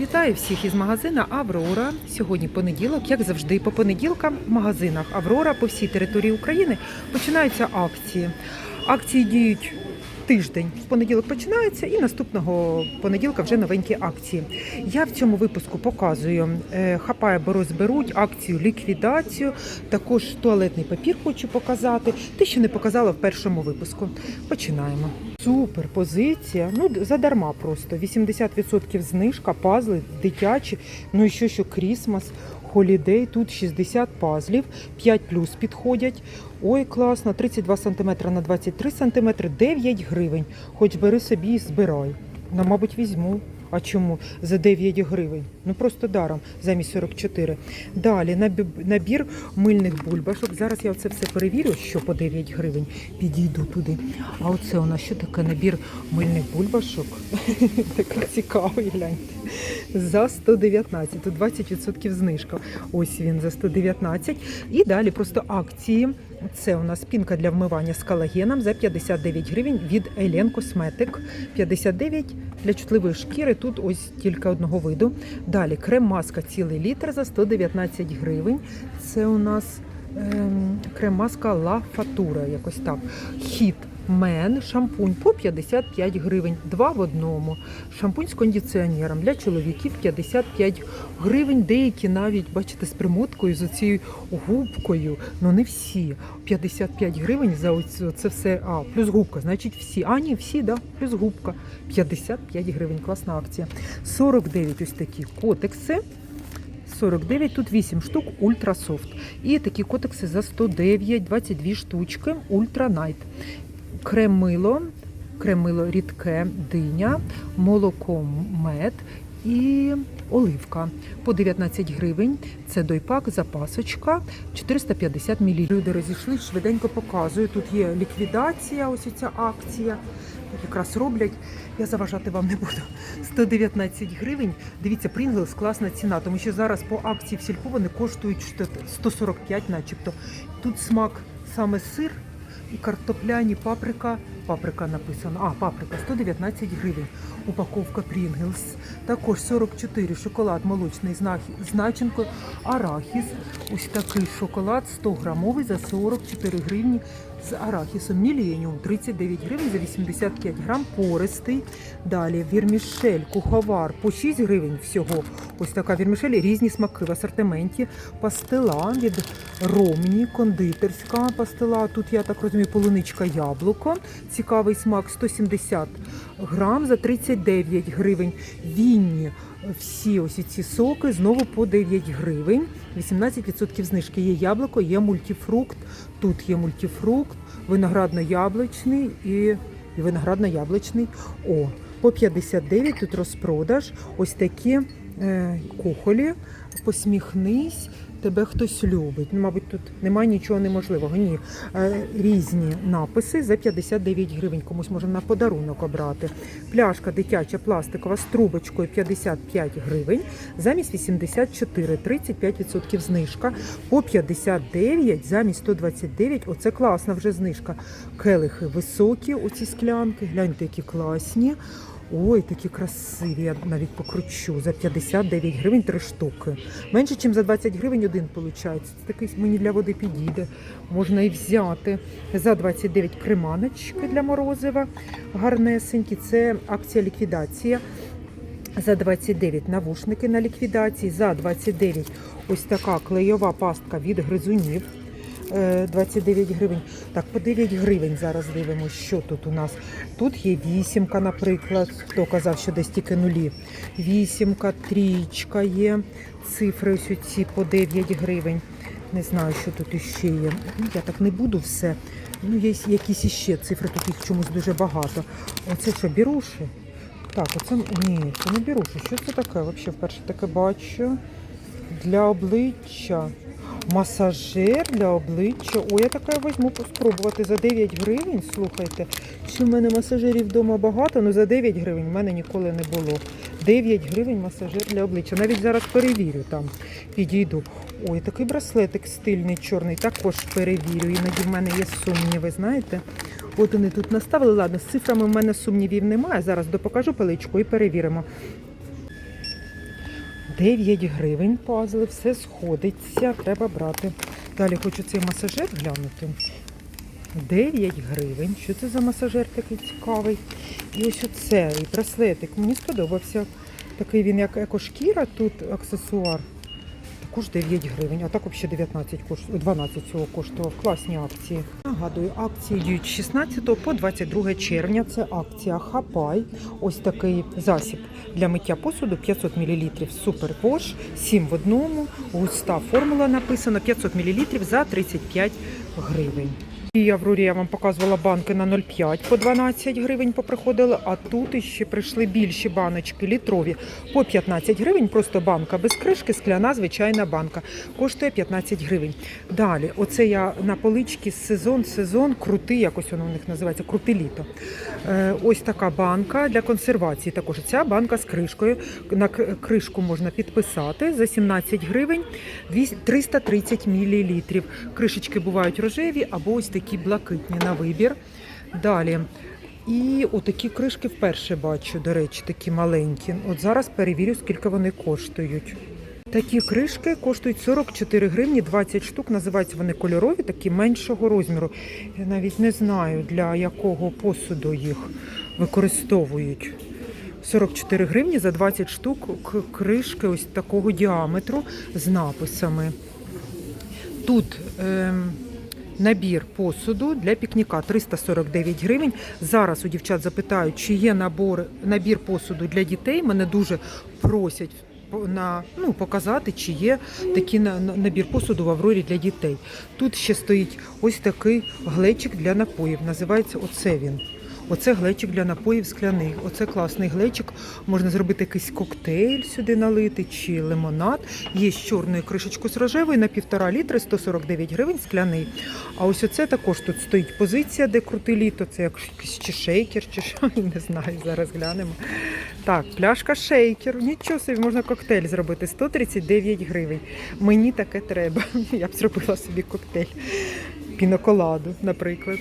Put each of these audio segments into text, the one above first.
Вітаю всіх із магазина Аврора. Сьогодні понеділок, як завжди, по понеділкам в магазинах Аврора по всій території України починаються акції. Акції діють тиждень. В понеділок починаються, і наступного понеділка вже новенькі акції. Я в цьому випуску показую е, хапає, бо розберуть акцію ліквідацію. Також туалетний папір хочу показати. Те, що не показала в першому випуску. Починаємо. Супер позиція. Ну задарма просто. 80% знижка, пазли дитячі. Ну і що, що Крісмас, Холідей. Тут 60 пазлів, 5 плюс підходять. Ой, класно, 32 см на 23 см, 9 гривень. Хоч бери собі і збирай. Ну, мабуть, візьму. А чому? За 9 гривень. Ну просто даром, замість 44. Далі набір мильних бульбашок. Зараз я це все перевірю, що по 9 гривень підійду туди. А оце у нас що таке набір мильних бульбашок? Такий цікавий, гляньте. За 119. Тут 20% знижка. Ось він за 119. І далі просто акції. Це у нас пінка для вмивання з колагеном за 59 гривень від Елен Косметик. 59 для чутливої шкіри. Тут ось тільки одного виду. Далі крем-маска цілий літр за 119 гривень. Це у нас ем, крем-маска Ла Фатура, якось так. Хіт Мен, шампунь по 55 гривень, два в одному. Шампунь з кондиціонером для чоловіків 55 гривень. Деякі навіть, бачите, з примоткою, з оцією губкою. Ну не всі. 55 гривень за це все. А, плюс губка, значить всі. А, ні, всі, да, плюс губка. 55 гривень. Класна акція. 49 ось такі котекси. 49, тут 8 штук ультрасофт. І такі котекси за 109, 22 штучки ультранайт. Крем-мило, крем-мило рідке, диня, молоко мед і оливка по 19 гривень. Це дойпак, запасочка, 450 мл. Люди розійшли, швиденько показую. Тут є ліквідація, ось ця акція. Якраз роблять, я заважати вам не буду. 119 гривень. Дивіться, Pringles класна ціна, тому що зараз по акції в сільпо вони коштують що- 145 начебто. Тут смак саме сир і картопляні паприка. Паприка написано. А, паприка 119 гривень. Упаковка Прінгелс. Також 44 шоколад молочний з. Арахіс. Ось такий шоколад 100 грамовий за 44 гривні з арахісом. Міленіум 39 гривень за 85 грам. Пористий. Далі вірмішель, куховар по 6 гривень всього. Ось така вірмішель, різні смаки в асортименті. Пастила від Ромні, кондитерська пастила. Тут, я так розумію, полуничка яблуко. Цікавий смак 170 грам за 39 гривень. Вінні всі ось ці соки знову по 9 гривень. 18% знижки. Є яблуко, є мультифрукт. Тут є мультифрукт, виноградно-яблучний і, виноградно-яблучний. О, по 59 тут розпродаж. Ось такі е, кухолі. Посміхнись, тебе хтось любить. Ну, мабуть, тут немає нічого неможливого. Ні. Е, різні написи за 59 гривень. Комусь можна на подарунок обрати. Пляшка дитяча пластикова з трубочкою 55 гривень, замість 84, 35% знижка. По 59 замість 129. Оце класна вже знижка. Келихи високі, оці склянки. Гляньте, які класні. Ой, такі красиві, я навіть покручу. За 59 гривень три штуки. Менше, ніж за 20 гривень один виходить. Це такий мені для води підійде. Можна і взяти. За 29 креманочки для морозива. Гарнесенькі. Це акція ліквідація. За 29 навушники на ліквідації. За 29 ось така клейова пастка від гризунів. Е, 29 гривень. Так, по 9 гривень зараз дивимося, що тут у нас. Тут є вісімка, наприклад. Хто казав, що десь тільки нулі. Вісімка, трічка є. Цифри ось ці по 9 гривень. Не знаю, що тут іще є. Ну, Я так не буду все. Ну, є якісь іще цифри, тут їх чомусь дуже багато. Оце що, біруші? Так, оце ні, це не біруші. Що це таке? Взагалі вперше таке бачу. Для обличчя. Масажер для обличчя. Ой, я таке візьму спробувати за 9 гривень. Слухайте, чи в мене масажерів вдома багато, ну за 9 гривень в мене ніколи не було. 9 гривень масажер для обличчя. Навіть зараз перевірю там, підійду. Ой, такий браслетик стильний, чорний, також перевірю. Іноді в мене є сумніви, знаєте. От вони тут наставили. Ладно, з цифрами в мене сумнівів немає. Зараз допокажу паличку і перевіримо. 9 гривень пазли, все сходиться, треба брати. Далі хочу цей масажер глянути. 9 гривень. Що це за масажер такий цікавий? І ось оцей браслетик. Мені сподобався. Такий він як екошкіра, тут аксесуар. Також 9 гривень, а так взагалі 19 кош... 12 цього коштував. Класні акції. Нагадую, акції діють з 16 по 22 червня. Це акція Хапай. Ось такий засіб для миття посуду 500 мл Супер Вош, 7 в одному. Густа формула написана 500 мл за 35 гривень. І Аврорі я вам показувала банки на 0,5 по 12 гривень поприходили, а тут іще прийшли більші баночки літрові по 15 гривень. Просто банка без кришки, скляна звичайна банка. Коштує 15 гривень. Далі, оце я на поличці сезон, сезон, крутий, якось воно у них називається, крути літо. Е, ось така банка для консервації. Також ця банка з кришкою. На кришку можна підписати за 17 гривень 330 мл. Кришечки бувають рожеві або ось такі блакитні на вибір. Далі. І отакі кришки вперше бачу, до речі, такі маленькі. От зараз перевірю, скільки вони коштують. Такі кришки коштують 44 гривні, 20 штук. Називаються вони кольорові, такі меншого розміру. Я навіть не знаю, для якого посуду їх використовують. 44 гривні за 20 штук кришки ось такого діаметру з написами. Тут ем, набір посуду для пікніка 349 гривень. Зараз у дівчат запитають, чи є набор, набір посуду для дітей. Мене дуже просять на, ну, показати, чи є такий на- на- набір посуду в Аврорі для дітей. Тут ще стоїть ось такий глечик для напоїв. Називається оце він. Оце глечик для напоїв скляний. Оце класний глечик. Можна зробити якийсь коктейль сюди налити чи лимонад. Є з чорною кришечкою з рожевою на півтора літри, 149 гривень скляний. А ось оце також тут стоїть позиція, де крути літо. Це як якийсь чи шейкер, чи що, не знаю, зараз глянемо. Так, пляшка шейкер. Нічого собі, можна коктейль зробити. 139 гривень. Мені таке треба. Я б зробила собі коктейль. Піноколаду, наприклад.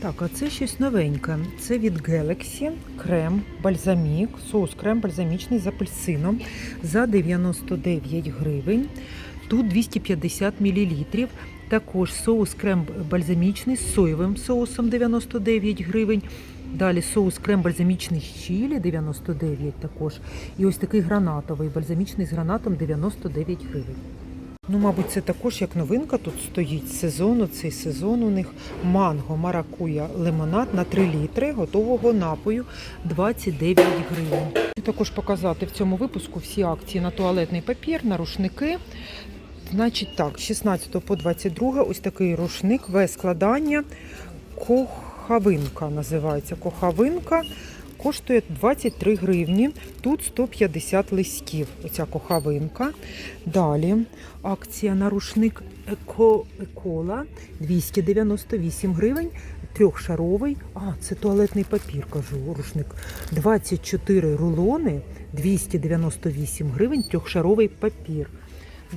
Так, а це щось новеньке. Це від Galaxy крем бальзамік, соус крем бальзамічний з апельсином за 99 гривень. Тут 250 мл. Також соус крем бальзамічний з соєвим соусом 99 гривень. Далі соус крем бальзамічний з чилі 99 також. І ось такий гранатовий бальзамічний з гранатом 99 гривень. Ну, мабуть, це також як новинка тут стоїть сезону. Цей сезон у них манго, маракуя, лимонад на 3 літри готового напою 29 гривень. Також показати в цьому випуску всі акції на туалетний папір, на рушники. Значить так, з 16 по 22 ось такий рушник, ве складання, кохавинка називається. Кохавинка коштує 23 гривні. Тут 150 листів. Оця кохавинка. Далі акція на рушник Еко Екола 298 гривень. Трьохшаровий. А, це туалетний папір, кажу, рушник. 24 рулони, 298 гривень, трьохшаровий папір.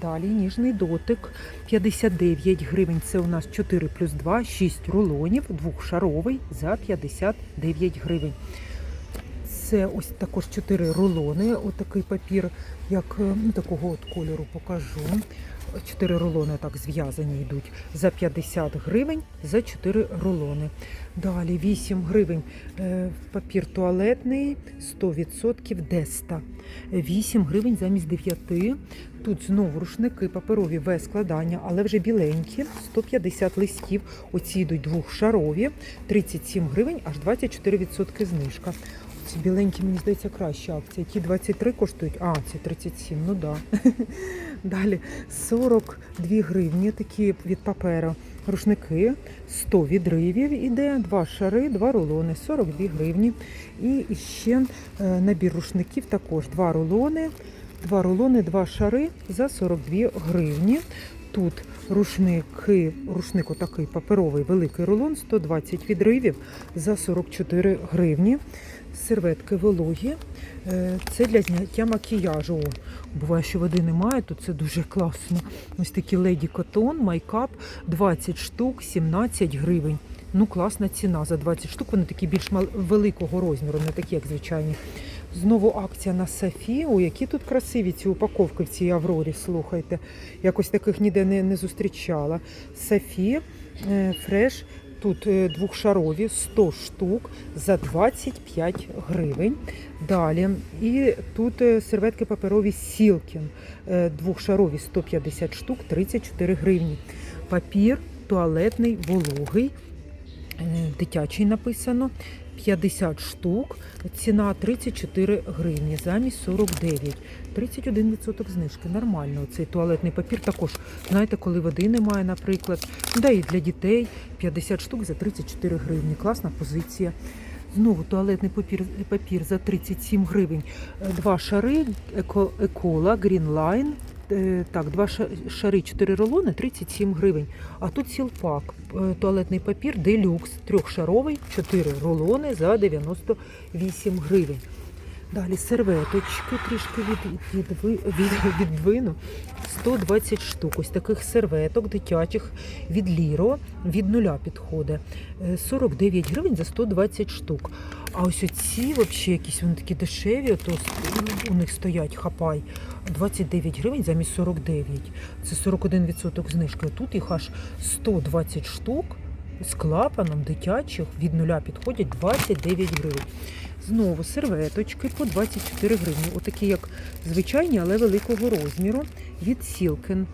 Далі ніжний дотик 59 гривень. Це у нас 4 плюс 2, 6 рулонів, двохшаровий за 59 гривень. Це ось також 4 рулони. Отакий папір, як е, ну, такого от кольору покажу. 4 рулони так зв'язані йдуть за 50 гривень за 4 рулони. Далі 8 гривень е, папір туалетний 100% Деста. 8 гривень замість 9. Тут знову рушники паперові без складання, але вже біленькі, 150 листів. Оці йдуть двохшарові, 37 гривень, аж 24% знижка. Ці біленькі, мені здається, краща акція. Ті 23 коштують, а, ці 37, ну да. Далі 42 гривні, такі від паперу. Рушники, 100 відривів іде, два шари, два рулони, 42 гривні. І ще е, набір рушників також два рулони, два рулони, два шари за 42 гривні. Тут рушники, рушник отакий паперовий великий рулон, 120 відривів за 44 гривні. Серветки вологі. Е, Це для зняття макіяжу. О, Буває, що води немає, то це дуже класно. Ось такі леді котон, майкап, 20 штук, 17 гривень. Ну, класна ціна за 20 штук. Вони такі більш великого розміру, не такі, як звичайні Знову акція на Сафі. О, які тут красиві ці упаковки в цій Аврорі, слухайте. Якось таких ніде не, не зустрічала. Сафі е, фреш. Тут е, двохшарові 100 штук за 25 гривень. Далі. І тут е, серветки паперові Сілкін. е, Двохшарові 150 штук 34 гривні. Папір туалетний вологий. Дитячий написано 50 штук, ціна 34 гривні замість 49. 31% знижки. Нормально. Цей туалетний папір також, знаєте, коли води немає, наприклад. Да і для дітей 50 штук за 34 гривні. Класна позиція. Знову туалетний папір, папір за 37 гривень. Е, Два шари еко, екола, Greenline. Е, Так, два ша- шари, 4 рулони, 37 гривень. А тут сілпак, е, туалетний папір делюкс, трьохшаровий, 4 рулони за 98 гривень. Далі серветочки трішки від, відви, від, віддвину. 120 штук. Ось таких серветок дитячих від Ліро від нуля підходить. Е, 49 гривень за 120 штук. А ось оці взагалі якісь вони такі дешеві, то у них стоять хапай. 29 гривень замість 49. Це 41% знижки. Тут їх аж 120 штук з клапаном дитячих від нуля підходять 29 гривень. Знову серветочки по 24 гривні. Отакі, як звичайні, але великого розміру від Сілкен.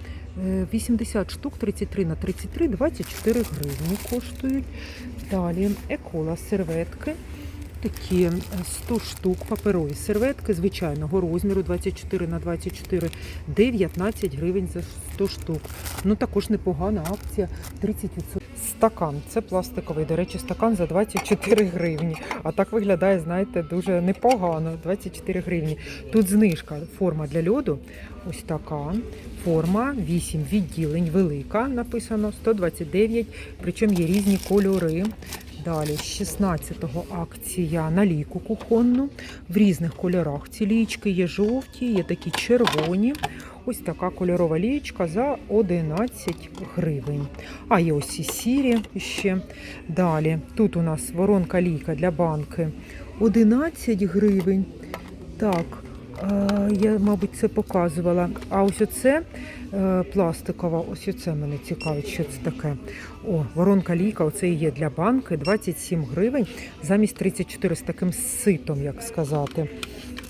80 штук, 33 на 33, 24 гривні коштують. Далі екола серветки. Такі е, 100 штук паперові серветки звичайного розміру 24 на 24, 19 гривень за 100 штук. Ну також непогана акція 30%. Стакан. Це пластиковий. До речі, стакан за 24 гривні. А так виглядає, знаєте, дуже непогано. 24 гривні. Тут знижка. Форма для льоду. Ось така. Форма 8 відділень, велика, написано 129, причому є різні кольори. Далі з 16-го акція на лійку кухонну в різних кольорах. Ці лічки є жовті, є такі червоні. Ось така кольорова лієчка за 11 гривень. А є ось і сірі ще. Далі тут у нас воронка лійка для банки 11 гривень. Так, е, я, мабуть, це показувала. А ось оце е, пластикова, ось оце мене цікавить, що це таке. О, воронка лійка, оце є для банки 27 гривень замість 34 з таким ситом, як сказати.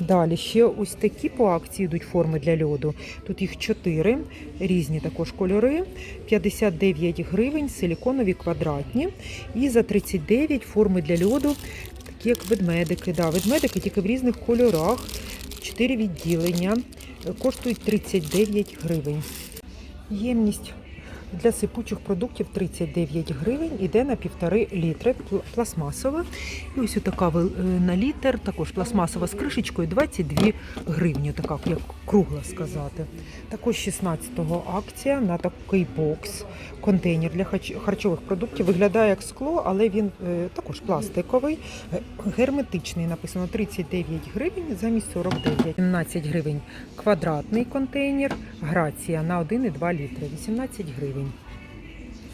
Далі ще ось такі по акції йдуть форми для льоду. Тут їх 4, різні також кольори. 59 гривень, силіконові квадратні. І за 39 форми для льоду, такі як ведмедики. Да, ведмедики тільки в різних кольорах. 4 відділення. Коштують 39 гривень. Ємність для сипучих продуктів 39 гривень, іде на півтори літри, пластмасова. І ось така е, на літр, також пластмасова з кришечкою 22 гривні, така як кругла сказати. Також 16-го акція на такий бокс, контейнер для харчових продуктів. Виглядає як скло, але він е, також пластиковий, герметичний. Написано 39 гривень замість 49. 17 гривень квадратний контейнер, грація на 1,2 літри, 18 гривень.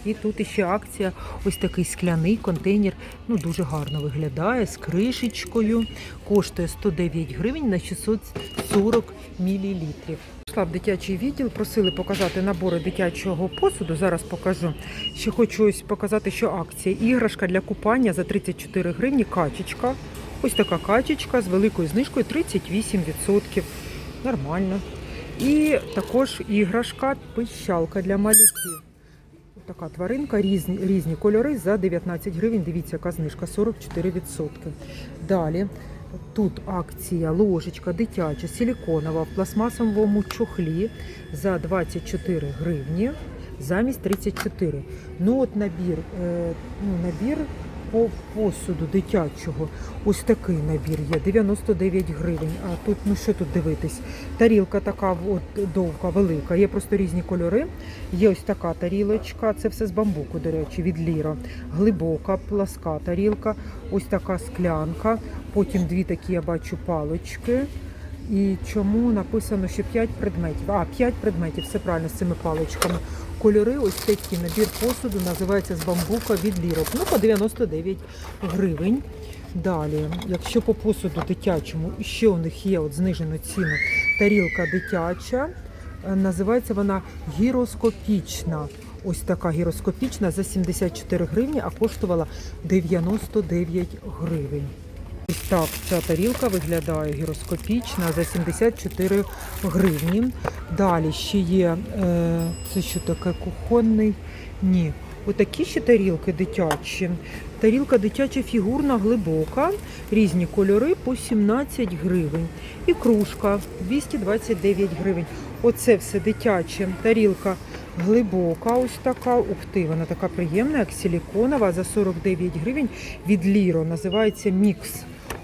І тут ще акція, ось такий скляний контейнер, ну дуже гарно виглядає з кришечкою. Коштує 109 гривень на 640 мілілітрів. Пішла в дитячий відділ, просили показати набори дитячого посуду. Зараз покажу. Ще хочу ось показати, що акція. Іграшка для купання за 34 гривні, качечка. Ось така качечка з великою знижкою 38%. Нормально. І також іграшка, пищалка для малюків. Така тваринка, різні, різні кольори за 19 гривень. Дивіться, яка знижка 44%. Далі тут акція ложечка дитяча, силіконова в пластмасовому чохлі за 24 гривні замість 34. Ну от набір, е, ну, набір посуду дитячого. Ось такий набір є 99 гривень. А тут, ну що тут дивитись? Тарілка така от довга, велика. Є просто різні кольори. Є ось така тарілочка, це все з бамбуку, до речі, від Ліра. Глибока, пласка тарілка, ось така склянка. Потім дві такі я бачу палички. І чому написано, що 5 предметів? А, 5 предметів, все правильно з цими паличками. Кольори, ось такий набір посуду називається з бамбука від лірок. Ну, по 99 гривень. Далі, якщо по посуду дитячому, ще у них є от знижену ціну тарілка дитяча, е, називається вона гіроскопічна. Ось така гіроскопічна за 74 гривні, а коштувала 99 гривень. Ось так ця тарілка виглядає гіроскопічна за 74 гривні. Далі ще є, е, це що таке кухонний? Ні. Отакі ще тарілки дитячі. Тарілка дитяча фігурна, глибока, різні кольори по 17 гривень. І кружка 229 гривень. Оце все дитяче. Тарілка глибока, ось така. Ух ти, вона така приємна, як силіконова, за 49 гривень від Ліро. Називається мікс.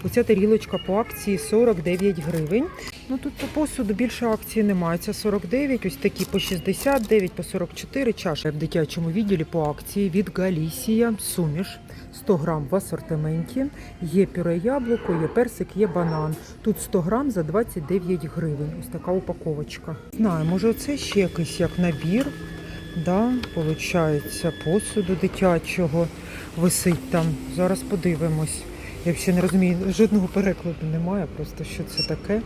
Оця тарілочка по акції 49 гривень. Ну тут по посуду більше акції немає. Це 49, ось такі по 69, по 44 чаші в дитячому відділі по акції від Галісія суміш. 100 грам в асортименті. Є пюре яблуко, є персик, є банан. Тут 100 грам за 29 гривень. Ось така упаковочка. Знаю, може це ще якийсь як набір. Да, Получається, посуду дитячого висить там. Зараз подивимось. Я ще не розумію, жодного перекладу немає, просто що це таке.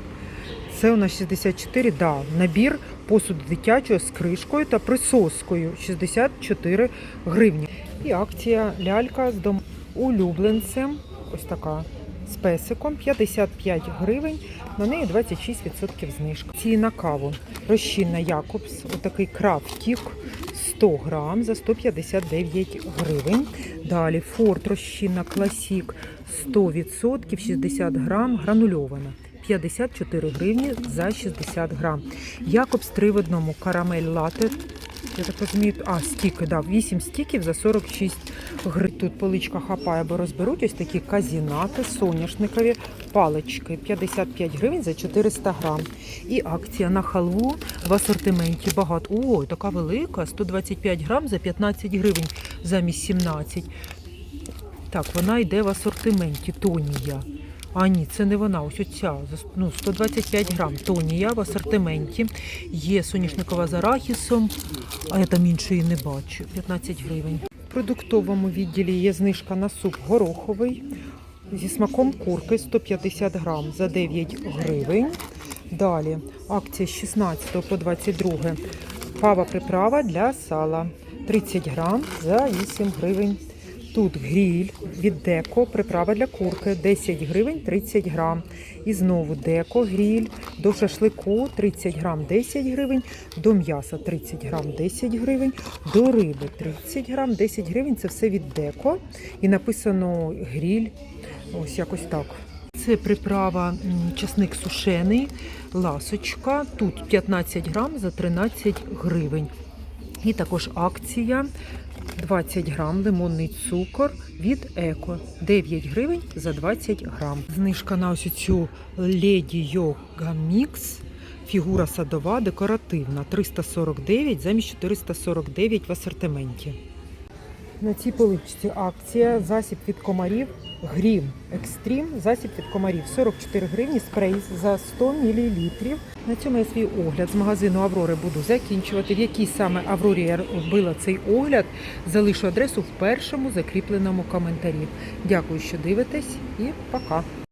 Це у нас 64, да, набір посуду дитячого з кришкою та присоскою 64 гривні. І акція лялька з дом улюбленцем. Ось така з песиком 55 гривень. На неї 26% знижка. Ці на каву. Розчинна Якобс, отакий крафтік 100 грам за 159 гривень. Далі Форт розчинна Класік 100% 60 грам гранульована. 54 гривні за 60 грам. Якобс 3 в карамель лате. Я так розумію, а стіки, да, 8 стіків за 46 гривень. Тут поличка хапає, бо розберуть ось такі казінати, соняшникові палички. 55 гривень за 400 грам. І акція на халву в асортименті багато. Ой, така велика, 125 грам за 15 гривень замість 17. Так, вона йде в асортименті Тонія. А ні, це не вона, ось оця. Ну, 125 грам. Тонія в асортименті. Є соняшникова з арахісом, а я там іншої не бачу. 15 гривень. В продуктовому відділі є знижка на суп гороховий зі смаком курки 150 грам за 9 гривень. Далі акція з 16 по 22. Пава приправа для сала 30 грам за 8 гривень. Тут гріль від деко, приправа для курки 10 гривень 30 грам. І знову деко, гріль до шашлику 30 грам 10 гривень, до м'яса 30 грам 10 гривень, до риби 30 грам 10 гривень. Це все від деко. І написано гріль. Ось якось так. Це приправа часник сушений, ласочка. Тут 15 грам за 13 гривень. І також акція 20 грам лимонний цукор від Еко. 9 гривень за 20 грам. Знижка на ось цю Леді Йога Мікс. Фігура садова, декоративна. 349 замість 449 в асортименті. На цій поличці акція засіб від комарів Грім Екстрім. Засіб від комарів 44 гривні спрей за 100 мл. На цьому я свій огляд з магазину Аврори буду закінчувати. В якій саме Аврорі я робила цей огляд, залишу адресу в першому закріпленому коментарі. Дякую, що дивитесь, і пока.